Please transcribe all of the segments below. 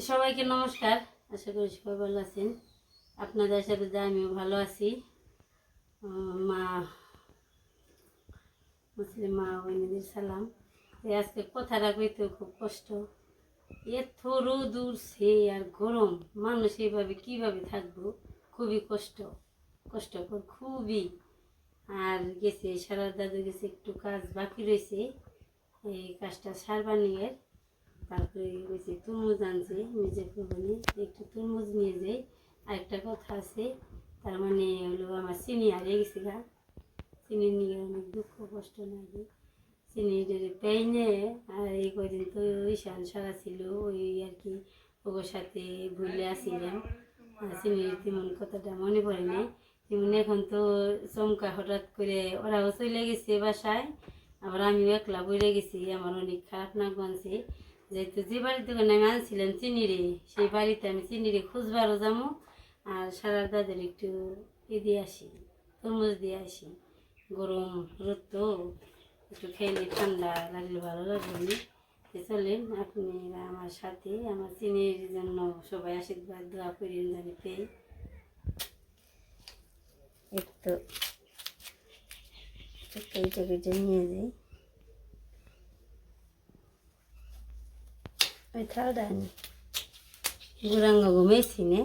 সবাইকে নমস্কার। আশা করি সবাই ভালো আছেন। আপনাদের সাথে যা আমিও ভালো আছি। মা, মুসলিম মা বইনিদের সালাম। এই আজকে কথা রাখবে তো খুব কষ্ট। এত রোদ উঠছে আর গরম। মানুষ এইভাবে কীভাবে থাকব? খুবই কষ্ট। কষ্টকর খুবই। আর গেছে, সারা দাদু গেছে, একটু কাজ বাকি রয়েছে। এই কাজটা সারবার নিয়ে। তারপরে গেছে তরমুজ আনছে মির্জাপুর বলে একটু তরমুজ নিয়ে যাই। আরেকটা কথা আছে, তার মানে হলো আমার চিনি হারিয়ে গেছে গা। চিনি নিয়ে অনেক দুঃখ, কষ্ট লাগে। চিনি পেইনে আর এই কদিন তো ঈশান সারা ছিল, ওই আর কি ওর সাথে ভুলে আসছিলাম আর চিনির তেমন কথাটা মনে পড়ে নাই। তেমন এখন তো চমকা হঠাৎ করে ওরাও চলে গেছে বাসায়, আবার আমিও একলা বইরে গেছি, আমার অনেক খারাপ না গনছে যেহেতু যে বাড়ির দোকানে আমি আনছিলাম চিনিরে, সেই বাড়িতে আমি চিনিরে খুঁজবারও যাব আর সারা দাদের একটু ই দিয়ে আসি, তরমুজ দিয়ে আসি। গরম রোদ তো, একটু খেলে ঠান্ডা লাগলে ভালো লাগবে চলেন, আপনারা আমার সাথে, আমার চিনির জন্য সবাই আশীর্বাদ, দোয়া করেন জানি একটু একটু নিয়ে যাই। ওই থালটা আনি গুরাঙ্গ ঘুমেছি নে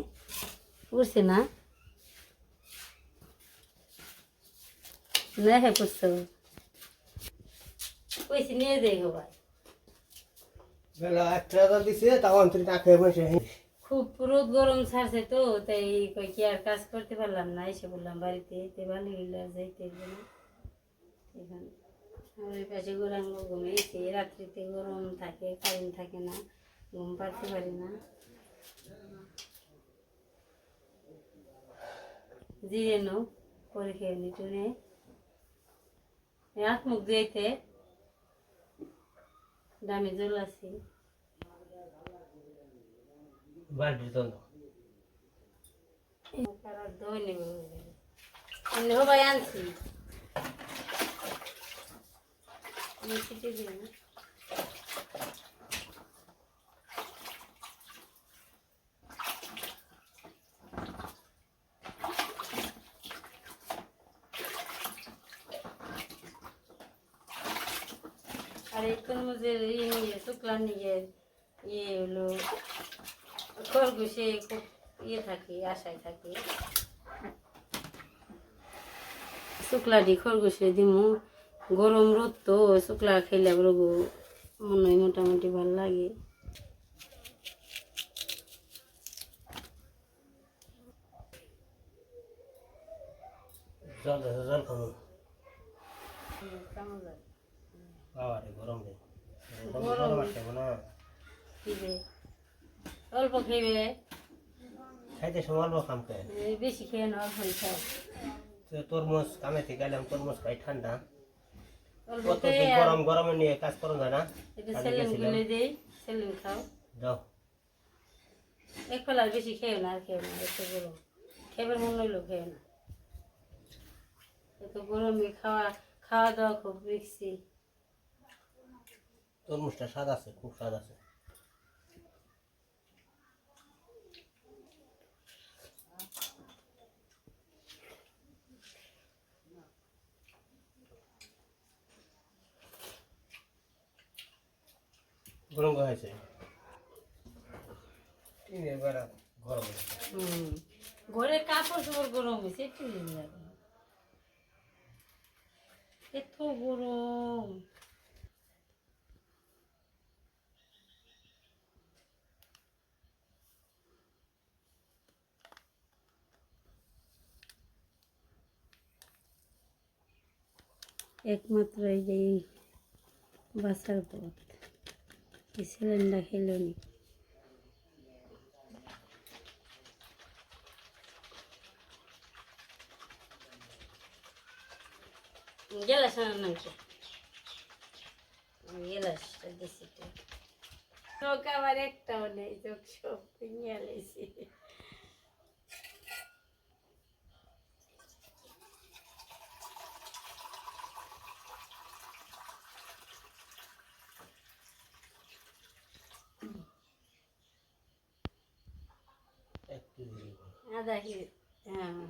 উঠছে না না হ্যাঁ পুষতে কইছি নিয়ে যাই সবাই বেলা একটা দিছে তাও অন্তরি না বসে খুব রোদ গরম ছাড়ছে তো তাই কই কি আর কাজ করতে পারলাম না এসে বললাম বাড়িতে তে ভালো হইল যাইতে হইল না আমার পাশে গৌরাঙ্গ ঘুমিয়েছে রাত্রিতে গরম থাকে কারেন্ট থাকে না ঘুম পাড়তে পারি না। জিরে নো করে খেয়ে নি টুনে। হাত মুখ দিয়েতে দামে জল আছে। বাড়ির জন্য দই নেবে। এমনি সবাই আনছি। ছিটে আর এই তরমুজের ইয়ে নিয়ে শুক্লা নিয়ে ইয়ে হলো খরগোশে খুব ইয়ে থাকে আশায় থাকে শুক্লাটি খরগোশে দিমু গরম রোদ তো শুক্লা খেলে রোগ মনে হয় মোটামুটি ভালো লাগে জল জল খাব বাবা রে। গরম রে। গরম আসছে না অল্প খেবে খাইতে সময় অল্প কাম খায় বেশি খেয়ে না অল্পই খাও তরমুজ কামে থেকে গেলাম তরমুজ খাই ঠান্ডা। অল্প কত খেয়ে গরম গরমে নিয়ে কাজ করুন যায় না খাও। যাও। এক ফলার বেশি খেয়ে না আর খেয়ে না এত গরম। খেবার মন হইল খেয়ে না। এত গরমে খাওয়া খাওয়া দাওয়া খুব রিক্সি তরমুজটা স্বাদ আছে খুব স্বাদ আছে। গরম হয়েছে? গরম ঘরের কাপড় চোপড় গরম হয়েছে একটু এত গরম। একমাত্র এই যে বাসার পথ। এই সিলিন্ডার খেলো নি। গেলাস নাকি গেলাস দিছি তো। চোখ আবার একটাও নেই চোখ সব নিয়ে আধা কেজি হ্যাঁ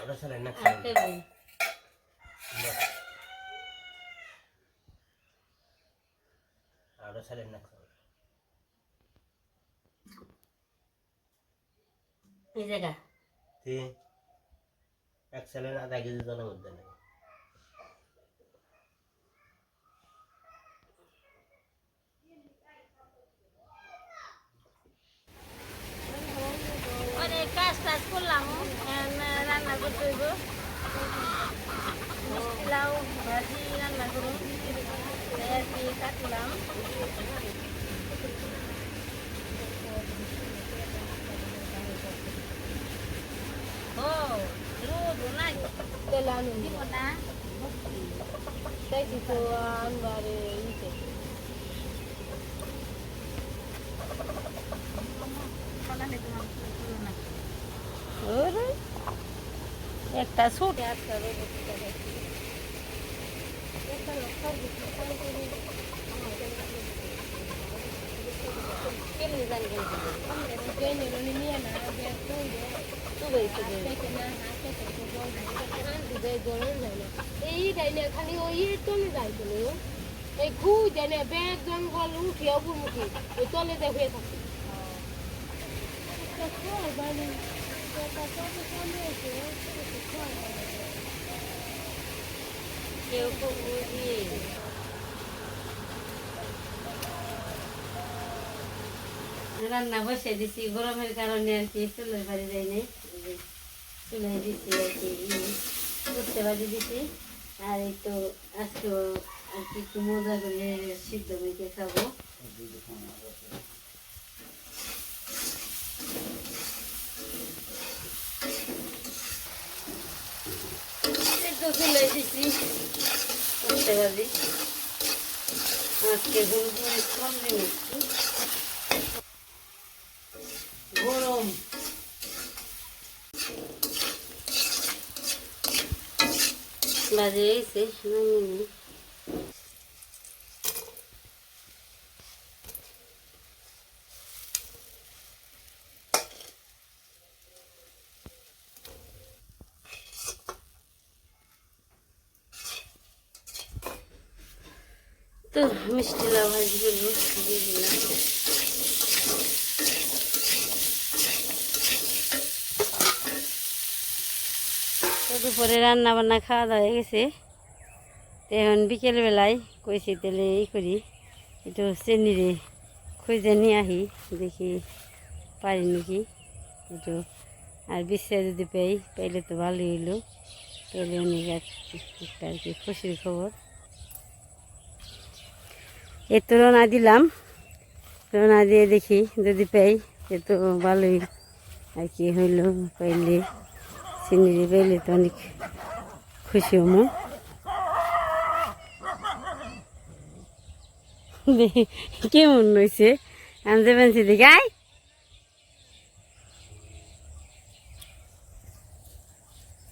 ওটা ছেলে না দেবেন ওটা ছেলে না এই জায়গা এক ছেলে আধা কেজি জলের মধ্যে নেই করলাম এখন রান্না করতে হইব লাউ ভাজি রান্না করুন তাই আর কি কাটলাম ও রোদ না তেল আনুন দিব না চাইছি তো আনবারে ইতে ওরে একটা ছোট একটা রোদ কেমনি জানি ট্রেনের উনি নিয়ে না ব্যাগ তৈরি তুই তুই থেকে না হাতে থেকে জল আনতে যায় গরম যায় না এই যায় না খালি ওই তলে যায় তো এই ঘু যায় না ব্যাগ জঙ্গল উঠে অবমুখী ওই তলে যায় হয়ে থাকে কেউ তো বুঝি রান্না বসে দিছি, গরমের কারণে আর কি চুলের বাড়ি যাই নাই। চুলে দিছি আর কি করতে বাড়ি দিছি। আর এই তো আজকে আর কি একটু মজা করে সিদ্ধ মেখে খাব এই তো চুলে দিছি করতে পারি আজকে গুনগুন কম দিন গরম বাজে গেছে নামিয়ে তো মিষ্টি করব দিয়ে দিলাম। দুপুরে রান্না বান্না খাওয়া দাওয়া হয়ে গেছে। এখন বিকেলবেলায় কইছি তেলে এই করি, একটু চেনিরে খুঁজে নিয়ে আহি, দেখি পারি নাকি একটু। আর বিশ্বে যদি পাই, পাইলে তো ভালোই হইল। পেলে অনেক একটা আর কি খুশির খবর। এ তো রোনা দিলাম। রোনা দিয়ে দেখি যদি পাই, এ তো ভালোই। আর কি হইল পাইলে সিনারি পাইলে তো অনেক খুশি হমো কেমন হয়েছে আমি যাবেন দেখি, আয়।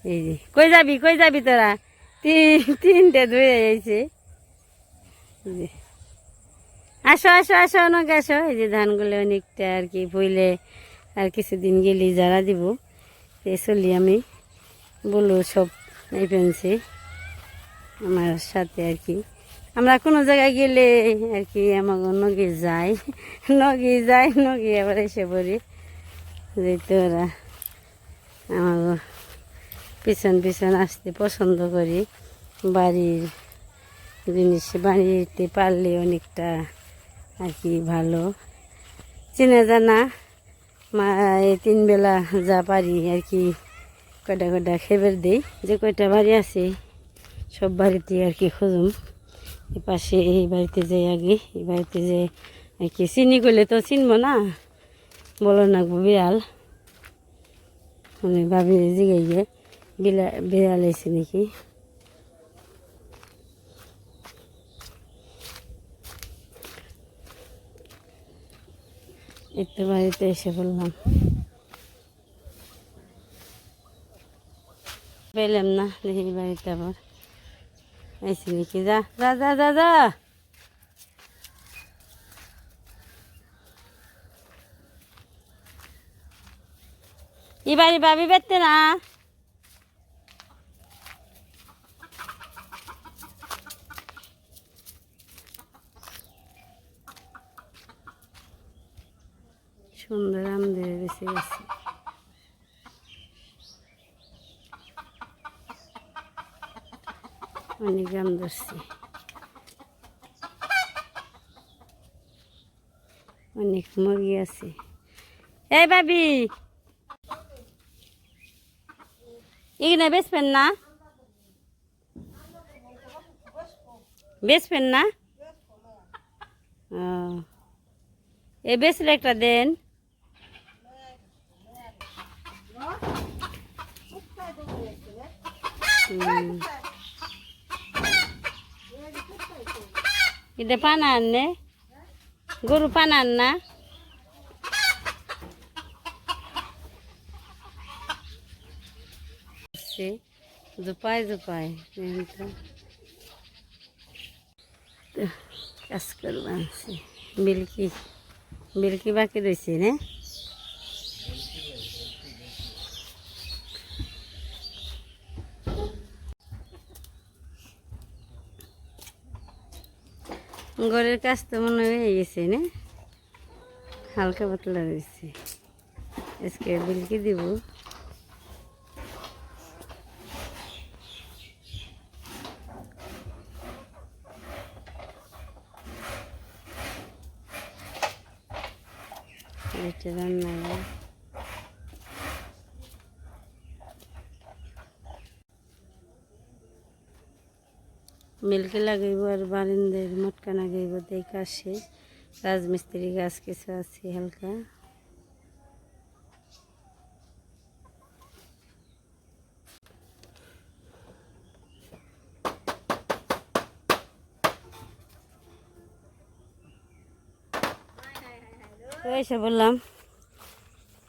এই যে, কই যাবি কই যাবি তোরা? তিন তিনটে ধুয়ে যে। আসো আসো আসো, অনেক আসো। এই যে ধানগুলো অনেকটা আর কি ভইলে আর কিছুদিন গেলে যারা দিব। তো চলি আমি। বলো সব এই পেন্সি আমার সাথে আর কি। আমরা কোনো জায়গায় গেলে আর কি আমাকে নগে যাই নগে যাই নগে আবার এসে পড়ি। যেতে ওরা আমাকে পিছন পিছন আসতে পছন্দ করি। বাড়ির জিনিস বাড়িতে পারলে অনেকটা আর কি, ভালো। চেনা জানা মা তিন বেলা যা পারি আর কি, কয়টা কয়টা খেবার দেই। যে কয়টা বাড়ি আছে, সব বাড়িতে আর কি খুঁজুম। পাশে, এই বাড়িতে যাই আগে এই বাড়িতে যে, আর কি চিনি করলে তো চিনবো না? বলো না বিড়াল। মানে ভাবি জিগাই গে বিড়াল বিড়াল এসে নাকি? একটু বাড়িতে এসে বললাম। পেলাম না, দেখি বাড়িতে আবার। এসে নাকি? যা যা যা যা যা। এবারে বাবি বেতে না সুন্দর আমাদের বেশি গেছে অনেক ধরছি। অনেক মুরগি আছে। এই ভাবি! এখানে বেচবেন না? বেচবেন না? এ বেচলে একটা দেন। হুম। इथे पानं आणणे गुरु पानं आणणार झुपाय झुपाय कसकर मिल्की मिल्की बाकी दैसे ने ঘরের কাজ তো মনে হয়ে গেছে না? হালকা পাতলা রয়েছে। আজকে বিলকি দিব। রান্না মিলকে লাগাইব আর বারিন্দের মটকা লাগাইব দেখে আসে। রাজমিস্ত্রি গাছ কিছু আছে হালকা। এসে বললাম,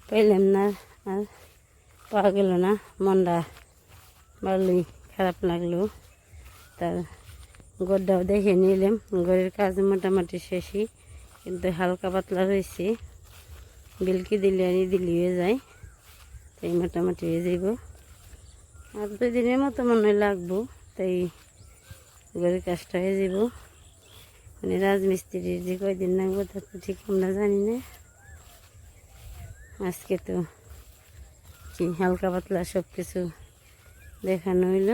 পেলাম না, আর পাওয়া গেল না। মনটা ভালোই খারাপ লাগল। তার গড়টাও দেখে নিলাম। ঘরের কাজ মোটামুটি শেষই, কিন্তু হালকা পাতলা রয়েছে বিলকি দিলে আর দিলি হয়ে যায়, তাই মোটামুটি হয়ে যাইব। আর দুই দিনের মতো মনে হয় লাগবো, তাই ঘরের কাজটা হয়ে যাব মানে রাজমিস্ত্রির যে কয়দিন লাগবো তা তো ঠিক আমরা জানি না। আজকে তো কি হালকা পাতলা সব কিছু দেখানো হইল।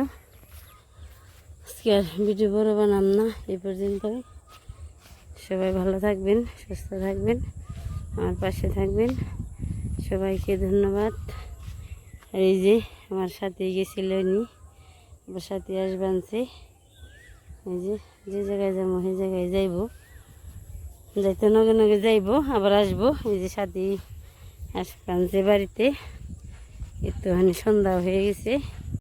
আজকে ভিডিও বড় বানাম না, এই পর্যন্ত সবাই ভালো থাকবেন, সুস্থ থাকবেন, আমার পাশে থাকবেন। সবাইকে ধন্যবাদ। এই যে আমার সাথে গেছিল নি আমার সাথে আসবানছে এই যে যে জায়গায় যাব, সেই জায়গায় যাইব। যাইতে নগে নগে যাইব, আবার আসব। এই যে সাথে আসবানছে বাড়িতে। একটুখানি সন্ধ্যা হয়ে গেছে।